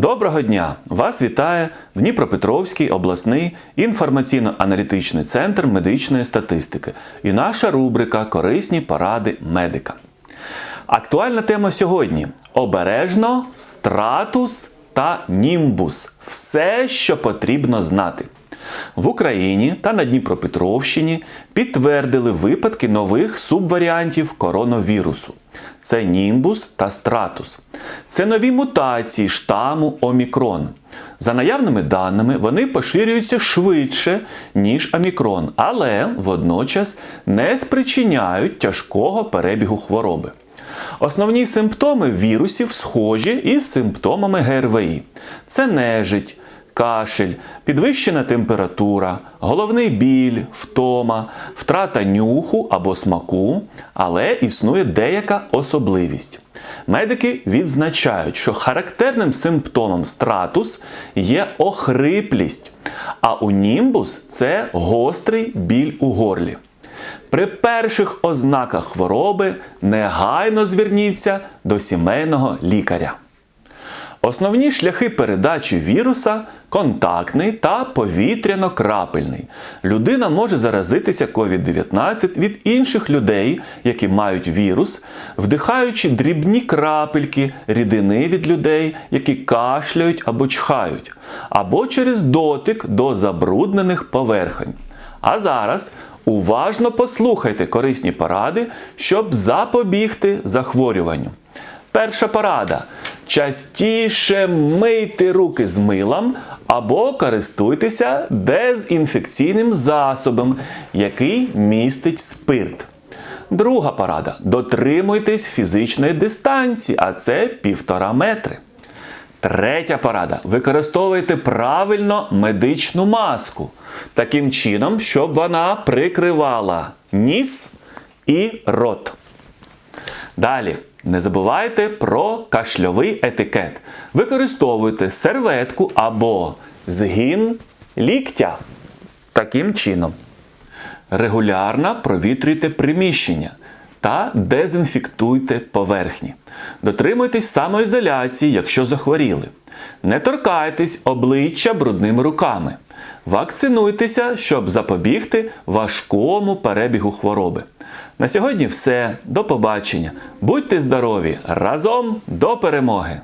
Доброго дня! Вас вітає Дніпропетровський обласний інформаційно-аналітичний центр медичної статистики і наша рубрика Корисні поради медика. Актуальна тема сьогодні: обережно, стратус та німбус. Все, що потрібно знати. В Україні та на Дніпропетровщині підтвердили випадки нових субваріантів коронавірусу. Це німбус та стратус. Це нові мутації штаму Омікрон. За наявними даними, вони поширюються швидше, ніж Омікрон, але водночас не спричиняють тяжкого перебігу хвороби. Основні симптоми вірусів схожі із симптомами ГРВІ. Це нежить, кашель, підвищена температура, головний біль, втома, втрата нюху або смаку, але існує деяка особливість. Медики відзначають, що характерним симптомом стратус є охриплість, а у німбус це гострий біль у горлі. При перших ознаках хвороби негайно зверніться до сімейного лікаря. Основні шляхи передачі віруса контактний та повітряно-крапельний. Людина може заразитися COVID-19 від інших людей, які мають вірус, вдихаючи дрібні крапельки рідини від людей, які кашляють або чхають, або через дотик до забруднених поверхень. А зараз уважно послухайте корисні поради, щоб запобігти захворюванню. Перша порада. Частіше мийте руки з милом або користуйтеся дезінфекційним засобом, який містить спирт. Друга порада. Дотримуйтесь фізичної дистанції, а це півтора метри. Третя порада. Використовуйте правильно медичну маску. Таким чином, щоб вона прикривала ніс і рот. Далі. Не забувайте про кашльовий етикет. Використовуйте серветку або згін ліктя. Таким чином. Регулярно провітрюйте приміщення та дезінфектуйте поверхні. Дотримуйтесь самоізоляції, якщо захворіли. Не торкайтесь обличчя брудними руками. Вакцинуйтеся, щоб запобігти важкому перебігу хвороби. На сьогодні все. До побачення. Будьте здорові! Разом до перемоги!